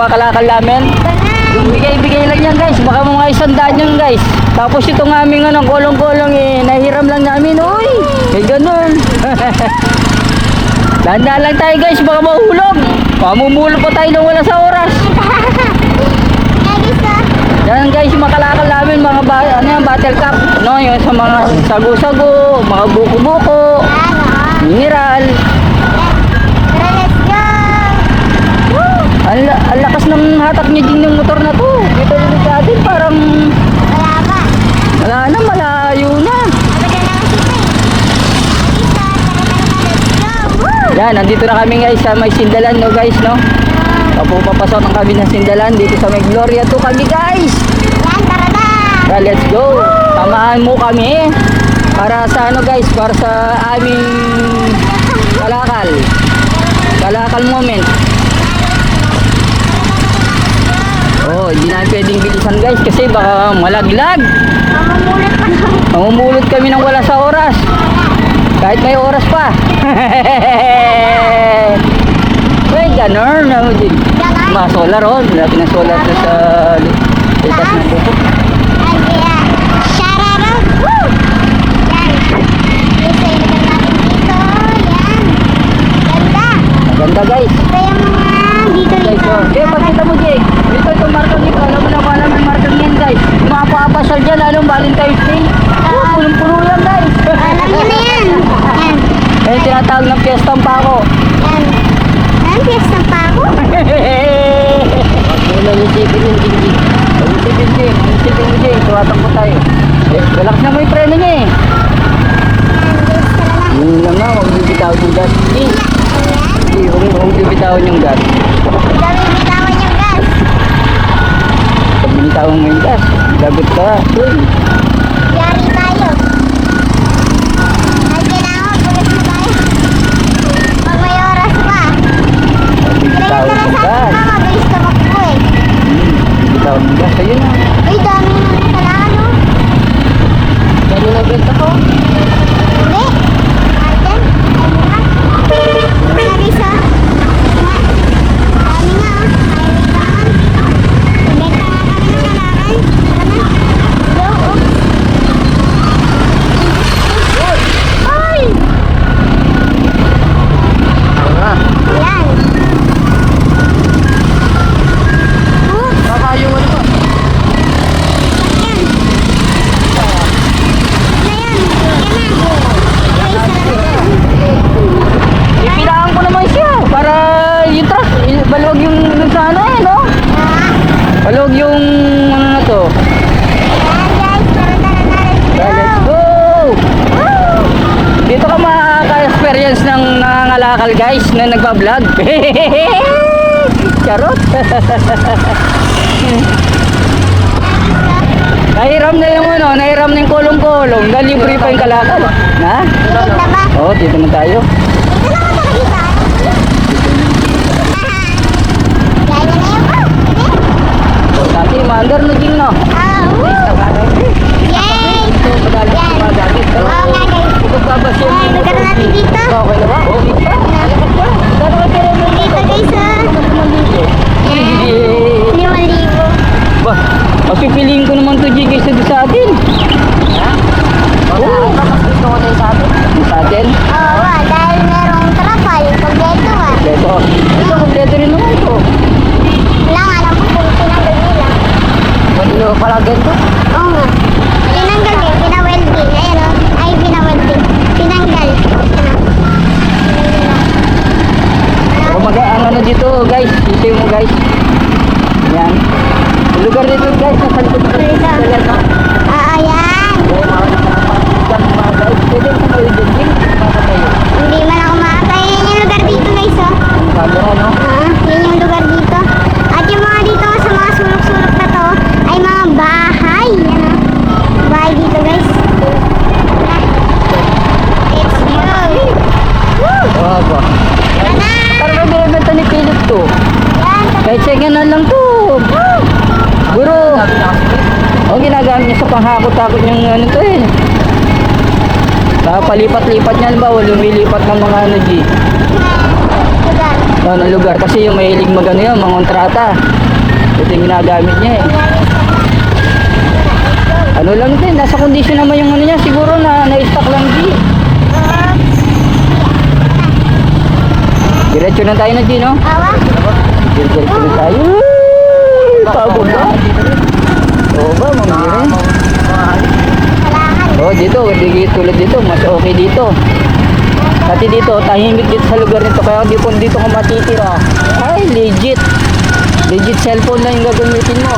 mga kalakal namin. Yung bigay-bigay lang yan guys, baka mga isang daan yan guys. Tapos itong aming ano, kolong-kolong eh, nahiram lang namin. Uy, eh ganun. Dahan-dahan lang tayo guys, baka mahulog. Pamumulo pa tayo nang wala sa oras. Yan guys, yung mga kalakal namin, mga ba, ano yan, battle cup. No, yung sa mga sago-sago, mga buko-buko, mineral. Ang, ang lakas ng hatak niya din yung motor na to. Dito yung sa atin, parang wala na, malayo na. Yan, nandito na kami guys sa may Sindalan no guys no. Papapasok ng kami ng Sindalan dito sa may Gloria to kami guys. Tara, let's go. Tamaan mo kami para sa ano guys, para sa aming kalakal. Kalakal moment. Oh, hindi na pwedeng bilisan guys kasi baka malaglag. Mamumulot kami ng wala sa oras. Kahit may oras pa. May ganun. Ano din? Mga solar oh. Laki ng solar to sa litas ng buko. Ganda guys. Guys, oh. Eh, pakita mo, Jake. Dito itong markang dito. Alam mo na ba naman markang yan, guys. Paapasal dyan, anong Valentine's Day. Oh, punong-puno yan, guys. Eh, tinatawag ng piyestang pa ako. Wala yung sipin yung tinggi. Yung sipin tinggi. Yung sipin mo, Jake. Tuwatakbo tayo. Eh, relax na mo yung preno niya eh. Yun lang nga, huwag bibitaw yung gas. Eh, eh, huwag huwag bibitawan yung gas. đó Balwag yung ano na to. Let's go! Dito ka makaka-experience ng nangangalakal guys na nagpa-vlog. Charot! nahiram na yung ano, nahiram na yung kulong-kulong. Dahil libre pa yung kalakal. Ha? Oo, dito na tayo. Dito naman tayo dito. ah. Gaya na yun po. Dati, maandar na din, no? Ah, woo! Yay! Ito, madali sa mga gamit. Pero, Oo nga guys. Pagkabas yun. Ay, magkaroon natin dito. Okay na ba? Oo, dito. Dito ka kaya mo Dito guys ah. Eh, Limang libo. Ba, pagpipiliin ko naman to GK sa sa atin. Ha? Oo. Mas gusto ko tayo sa atin. Sa atin? Oo ah, dahil merong trapal. Kompleto ah. Ito. Ito, kompleto rin naman ito. Wala nga lang po kung tinanggal nila. Pwede nyo pala ganito. Oo nga. Tinanggal din, pinawelding. Ayan o. Ay, pinawelding. Tinanggal. Ano? Pero mag ang ano dito guys, dito mo guys. Yan. Yung lugar dito guys, nasa likod ko. Dito. Ah, ayan. Oo, mga nakapagdang mga guys. Pwede sa kayo dyan, Jim. Makatayo. Hindi man ako makakaya. Yan yung lugar dito guys oh. Ang camera, no? Ah, yan yung lugar dito. At yung mga dito sa mga sulok-sulok na to ay mga bahay. Yan oh. Bahay dito guys. Let's go. Woo! Oo, ba? Tara na. Parang binibenta ni Philip to. Yan. Kahit second hand lang to. Guro. O panghakot-takot yung ano to eh. Saka palipat-lipat niyan ba? Lumilipat ng mga ano G. Lugar. Oh, ng lugar. Kasi yung mahilig magano yan, mga kontrata. Ito yung ginagamit niya eh. Ano lang din, nasa kondisyon naman yung ano niya. Siguro na na-stock lang di. Diretso na tayo na di, no? Awa? Diretso na tayo. Pagod ba? Oo ba, mamire? Oh, dito, hindi tulad dito, mas okay dito. Pati dito, tahimik dito sa lugar nito, kaya di kung dito ka matitira. Ay, legit. Legit cellphone lang yung gagamitin mo.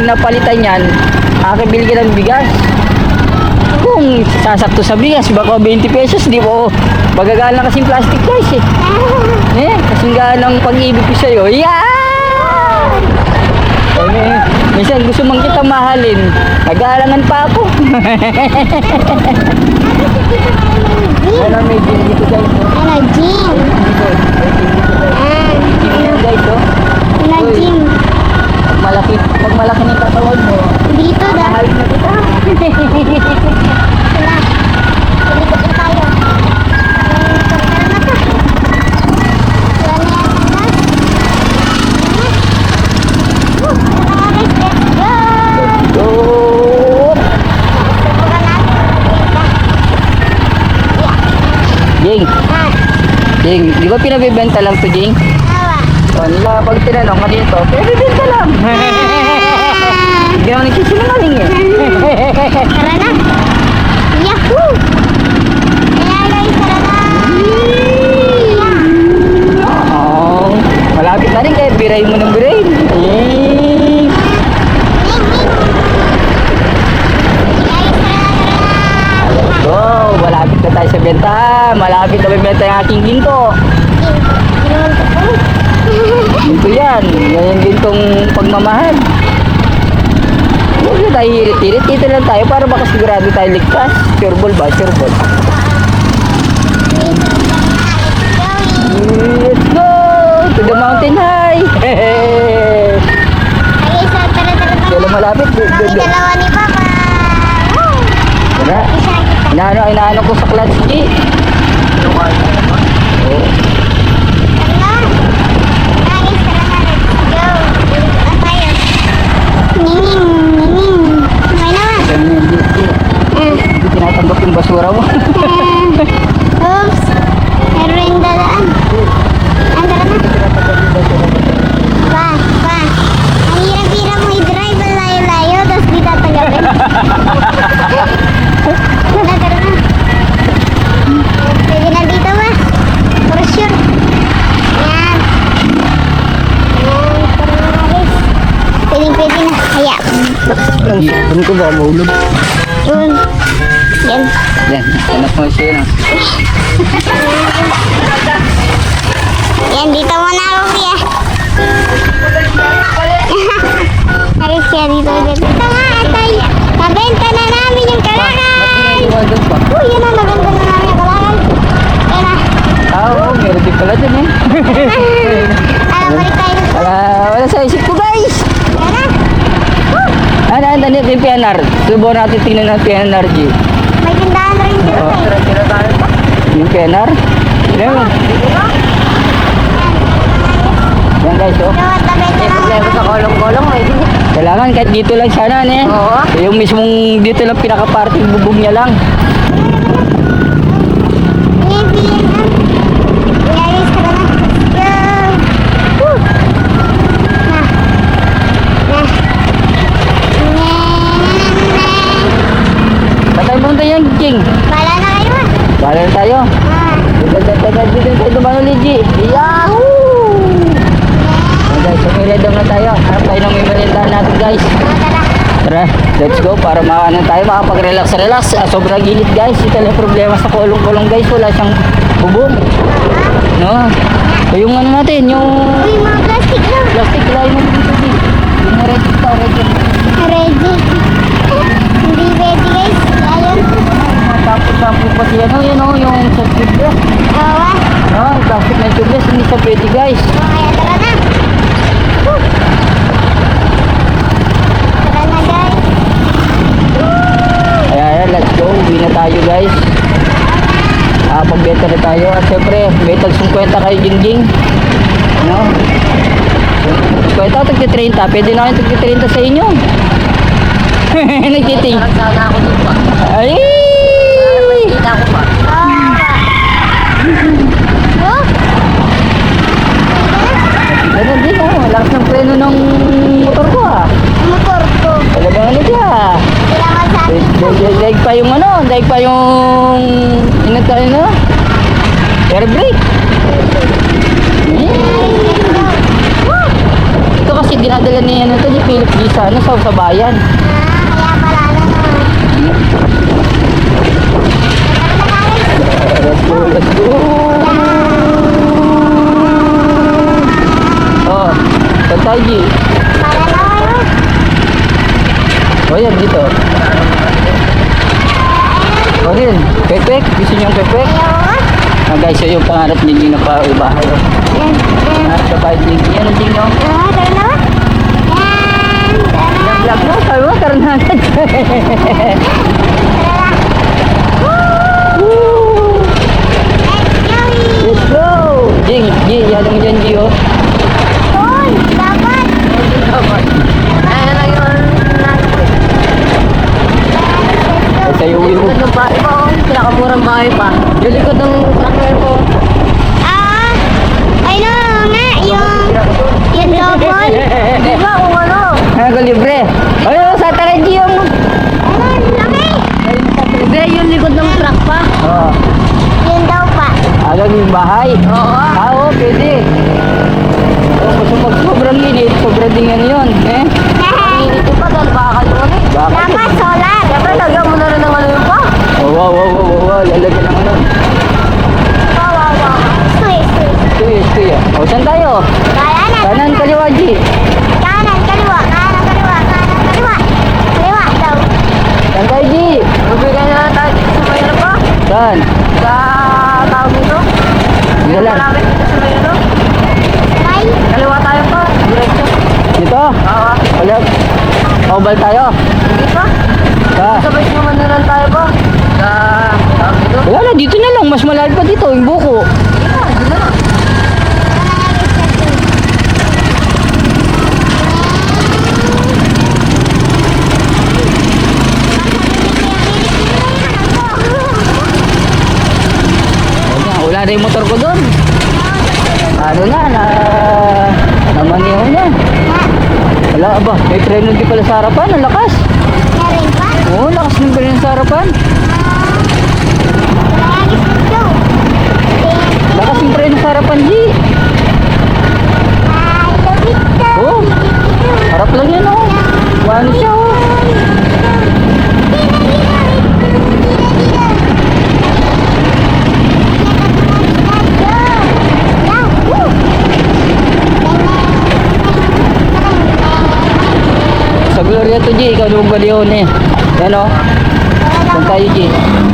Pag napalitan yan, akibili ka ng bigas. Kung sasakto sa bigas, baka 20 pesos, di ba? Magagalang kasing plastic guys eh. Eh, kasing galang pag-ibig ko sa'yo. Yan! Eh, minsan gusto man kita mahalin, nag-aalangan pa ako. Wala may gin dito guys. Ano. Ah, Gin yan, guys, oh. ano, Uy. Pag malaki, pag malaki ng katawan mo, Dito daw. mahal na kita. Na na na na. Na. Jing, Jing, di ba pinabibenta lang to, Jing? Tawa. O, nila pag tinanong ka dito, pinabibenta lang. Hindi naman nagsisinungaling eh. Tara na. Yahoo! Kaya guys, tara na. Oh, malapit na rin kaya biray mo ng Dito lang tayo para baka sigurado tayo ligtas. Sure ball ba? Sure ball. Let's go to the mountain high. Kaya malapit. Go, go, go. dalawa ni Papa. Tara. Isa. Inaano, inaano ko sa clutch key. Oh. Tara PNR? Subukan natin tingnan ng PNR, G. May tindahan rin dito. Oo. eh. Yung PNR? Yan, yan guys, oh. Na namin. kolong-kolong eh. Kailangan kahit dito lang sana eh. Oo. Yung mismong dito lang pinaka-parting bubog niya lang. Yan, yan, yan. Kuya, guys, tara na. Let's go. Woo. Na. Na. Na. Saan tayo pumunta yan, King? Wala na kayo ah. Bala na tayo. Ah. Dito, dito, dito, dito tayo dumano, Ligi. Yahoo! Okay, guys, so merienda na tayo. Harap tayo ng may meriendahan natin, guys. Ah, tara. Tara, let's go para maano tayo, makapag-relax, relax. Ah, sobrang init guys. Ito lang yung problema sa kulong-kulong guys. Wala siyang bubong. No? So, yung ano natin, yung Uy, mga plastic na. plastic line mo dito di. Yung ready to, ready. Ready. Hindi ready guys. Ayun. Tapos tapos pa siya, no? Yun o, yung sa tubeless. Oo. ah. No, yung plastic na tubeless, hindi siya pwede guys. Kaya tara na. Woo. Tara na guys. Kaya yan, let's go. Uwi na tayo guys. Ah, pagbenta na tayo. At syempre, may tag 50 kayo jingjing. No? 50 o tag 30. Pwede na kayo tag 30 sa inyo. Nagtiting. Ay! Kita ko pa. Ganun din oh. Lakas ng preno ng motor ko ah. Motor ko. Talagang ano sa atin. Daig pa yung ano, daig pa yung inat tayo na. Air brake. Ito kasi dinadala ni ano to ni Philip G sa ano sa sa bayan. Ah, ano. Let's go, let's go. Oh, saan tayo G? Para na kayo. Oh yan, dito. Oh din, pepek. Gusto niyo yung pepek? Ah, guys, so yung pangarap ni Gina pa ibahay. Pangarap sa bahay ni Gina. Yan ang Gina. oh. Ah, tara na. Yan. Tara na. Vlog mo, sabi mo, tara na. Woo! Let's go! Jing, Jing, yan mo dyan, G, oh. Bahay pa. Saan? Sa tawag nito. Dito lang. Malapit dito sa mayroon. May. Kaliwa tayo pa. Diretso. Dito? Oo. Wala. Mobile tayo. Hindi pa. Sa? Sabay naman na lang tayo ba? Sa tawag nito. Wala na, dito na lang. Mas malalim pa dito, yung buko. Wala, na yung motor ko doon. Ano na, na... Namaniho na. Wala ba? May preno di pala sa harapan. Ang lakas. Oo, lakas ng preno sa harapan. Lakas yung preno sa harapan, G. Oo. Harap lang yan, oh. Ano siya, oh. Sa Gloria to, G. Ikaw nung baliyon, eh. Yan, oh. Saan tayo?